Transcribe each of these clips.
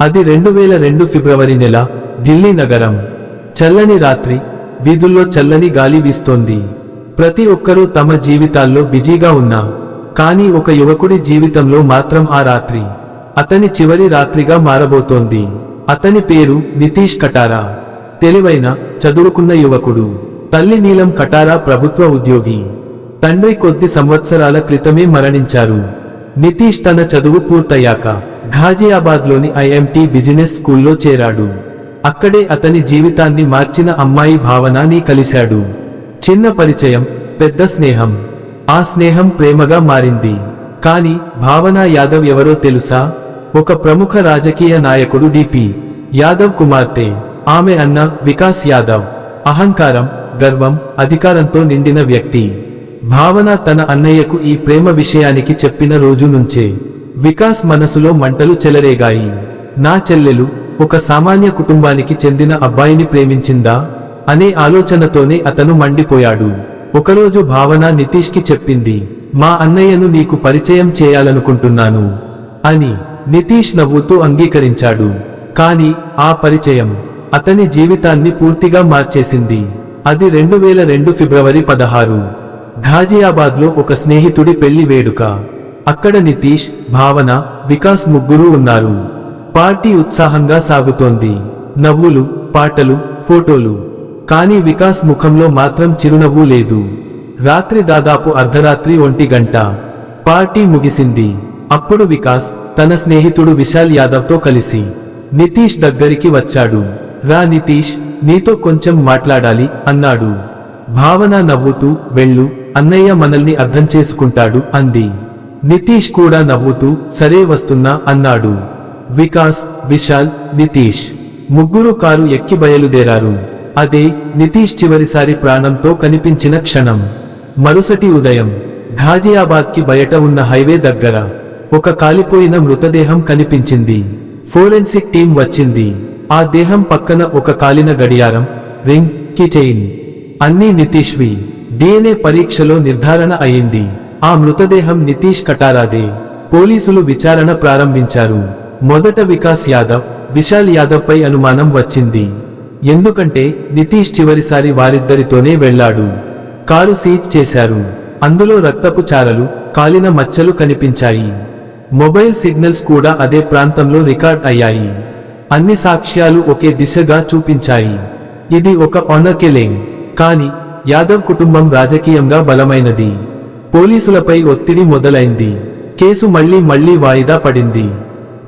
అది రెండు వేల రెండు ఫిబ్రవరి నెల ఢిల్లీ నగరం. చల్లని రాత్రి వీధుల్లో చల్లని గాలి వీస్తోంది. ప్రతి ఒక్కరూ తమ జీవితాల్లో బిజీగా ఉన్నా కానీ ఒక యువకుడి జీవితంలో మాత్రం ఆ రాత్రి అతని చివరి రాత్రిగా మారబోతోంది. అతని పేరు నితీష్ కటారా. తెలివైన చదువుకున్న యువకుడు. తల్లి నీలం కటారా ప్రభుత్వ ఉద్యోగి. తండ్రి కొద్ది సంవత్సరాల క్రితమే మరణించారు. నితీష్ తన చదువు పూర్తయ్యాక ఘాజియాబాద్లోని ఐఎంటి బిజినెస్ స్కూల్లో చేరాడు. అక్కడే అతని జీవితాన్ని మార్చిన అమ్మాయి భావనాని కలిశాడు. చిన్న పరిచయం పెద్ద స్నేహం. ఆ స్నేహం ప్రేమగా మారింది. కాని భావన యాదవ్ ఎవరో తెలుసా? ఒక ప్రముఖ రాజకీయ నాయకుడు డిపి యాదవ్ కుమార్తె. ఆమె అన్న వికాస్ యాదవ్. అహంకారం గర్వం అధికారంతో నిండిన వ్యక్తి. భావన తన అన్నయ్యకు ఈ ప్రేమ విషయానికి చెప్పిన రోజు నుంచే వికాస్ మనసులో మంటలు చెలరేగాయి. నా చెల్లెలు ఒక సామాన్య కుటుంబానికి చెందిన అబ్బాయిని ప్రేమించిందా? అనే ఆలోచనతోనే అతను మండిపోయాడు. ఒకరోజు భావన నితీష్కి చెప్పింది మా అన్నయ్యను నీకు పరిచయం చేయాలనుకుంటున్నాను అని నితీష్ నవ్వుతూ అంగీకరించాడు. కాని ఆ పరిచయం అతని జీవితాన్ని పూర్తిగా మార్చేసింది. అది రెండు వేల రెండు ఫిబ్రవరి పదహారు. ఘాజియాబాద్లో ఒక స్నేహితుడి పెళ్ళి వేడుక. అక్కడ నితీష్ భావన వికాస్ ముగ్గురు ఉన్నారు. పార్టీ ఉత్సాహంగా సాగుతోంది. నవ్వులు పాటలు ఫోటోలు. కానీ వికాస్ ముఖంలో మాత్రం చిరునవ్వు లేదు. రాత్రి దాదాపు అర్ధరాత్రి ఒంటి గంట. పార్టీ ముగిసింది. అప్పుడు వికాస్ తన స్నేహితుడు విశాల్ యాదవ్తో కలిసి నితీష్ దగ్గరికి వచ్చాడు. రా నితీష్ నీతో కొంచెం మాట్లాడాలి అన్నాడు. భావన నవ్వుతూ వెళ్ళు అన్నయ్య మనల్ని అర్థం చేసుకుంటాడు అంది. నితీష్ కూడా నవ్వుతూ సరే వస్తున్నా అన్నాడు. వికాస్ విశాల్ నితీష్. ముగ్గురు కారు ఎక్కి బయలుదేరారు. అదే నితీష్ చివరిసారి ప్రాణంతో కనిపించిన క్షణం. మరుసటి ఉదయం ఘాజియాబాద్కి బయట ఉన్న హైవే దగ్గర ఒక కాలిపోయిన మృతదేహం కనిపించింది. ఫోరెన్సిక్ టీం వచ్చింది. ఆ దేహం పక్కన ఒక కాలిన గడియారం రింగ్కి చైన్ అన్నీ నితీష్వి. డిఎన్ఏ పరీక్షలో నిర్ధారణ అయింది. ఆ మృతదేహం నితీష్ కటారాదే. పోలీసులు విచారణ ప్రారంభించారు. మొదట వికాస్ యాదవ్ విశాల్ యాదవ్ పై అనుమానం వచ్చింది. ఎందుకంటే నితీష్ చివరిసారి వారిద్దరితోనే వెళ్ళాడు. కారు సీజ్ చేశారు. అందులో రక్తపు చారలు కాలిన మచ్చలు కనిపించాయి. మొబైల్ సిగ్నల్స్ కూడా అదే ప్రాంతంలో రికార్డ్ అయ్యాయి. అన్ని సాక్ష్యాలు ఒకే దిశగా చూపించాయి. ఇది ఒక ఆనర్ కిలింగ్ కానీ యాదవ్ కుటుంబం రాజకీయంగా బలమైనది. పోలీసులపై ఒత్తిడి మొదలైంది. కేసు మళ్ళీ మళ్ళీ వాయిదా పడింది.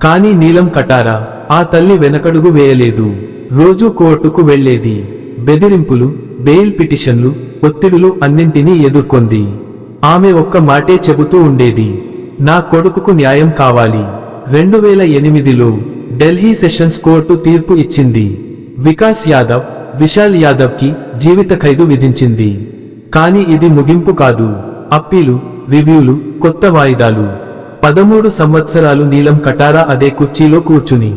కానీ నీలం కటారా? ఆ తల్లి వెనకడుగు వేయలేదు. రోజు కోర్టుకు వెళ్ళేది బెదిరింపులు బెయిల్ పిటిషన్లు ఒత్తిడులు అన్నింటినీ ఎదుర్కొంది. ఆమె ఒక్క మాటే చెబుతూ ఉండేది. నా కొడుకుకు న్యాయం కావాలి. రెండు వేల ఎనిమిదిలో ఢిల్లీ సెషన్స్ కోర్టు తీర్పు ఇచ్చింది. వికాస్ యాదవ్ విశాల్ యాదవ్కి జీవిత ఖైదు విధించింది. కానీ ఇది ముగింపు కాదు. అప్పీలు రివ్యూలు కొత్త వాయిదాలు. పదమూడు సంవత్సరాలు నీలం కటారా అదే కుర్చీలో కూర్చుని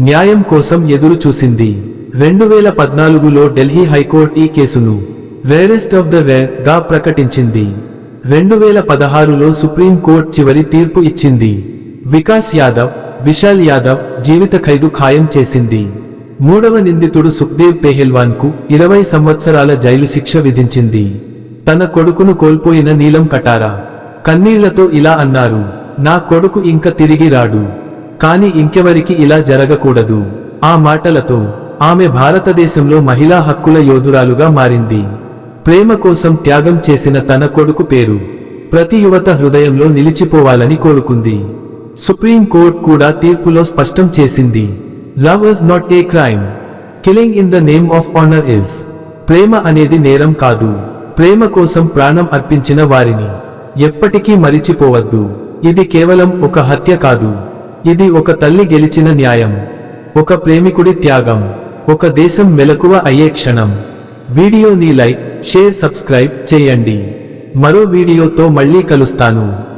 న్యాయం కోసం ఎదురు చూసింది. రెండు వేల పద్నాలుగులో ఢిల్లీ హైకోర్టు ఈ కేసును రేరెస్ట్ ఆఫ్ ద రేర్గా ప్రకటించింది. రెండు వేల పదహారులో సుప్రీం కోర్టు చివరి తీర్పు ఇచ్చింది. వికాస్ యాదవ్ విశాల్ యాదవ్ జీవిత ఖైదు ఖాయం చేసింది. మూడవ నిందితుడు సుఖ్దేవ్ పెహెల్వాన్కు ఇరవై సంవత్సరాల జైలు శిక్ష విధించింది. తన కొడుకును కోల్పోయిన నీలం కటారా? కన్నీళ్ళతో ఇలా అన్నారు నా కొడుకు ఇంక తిరిగి రాడు. కాని ఇంకెవరికి ఇలా జరగకూడదు. ఆ మాటలతో ఆమె భారతదేశంలో మహిళా హక్కుల యోధురాలుగా మారింది. ప్రేమ కోసం త్యాగం చేసిన తన కొడుకు పేరు ప్రతి యువత హృదయంలో నిలిచిపోవాలని కోరుకుంది. సుప్రీం కోర్ట్ కూడా తీర్పులో స్పష్టం చేసింది. Love is not a crime. Killing in the name of honour is. ప్రేమ అనేది నేరం కాదు. ప్రేమ కోసం ప్రాణం అర్పించిన వారిని. ఎప్పటికీ మరిచిపోవద్దు. ఇది కేవలం ఒక హత్య కాదు. ఇది ఒక తల్లి గెలిచిన న్యాయం. ఒక ప్రేమికుడి త్యాగం. ఒక దేశం మెలకువ అయ్యే క్షణం. వీడియోని లైక్ షేర్ సబ్స్క్రైబ్ చేయండి. మరో వీడియోతో మళ్ళీ కలుస్తాను.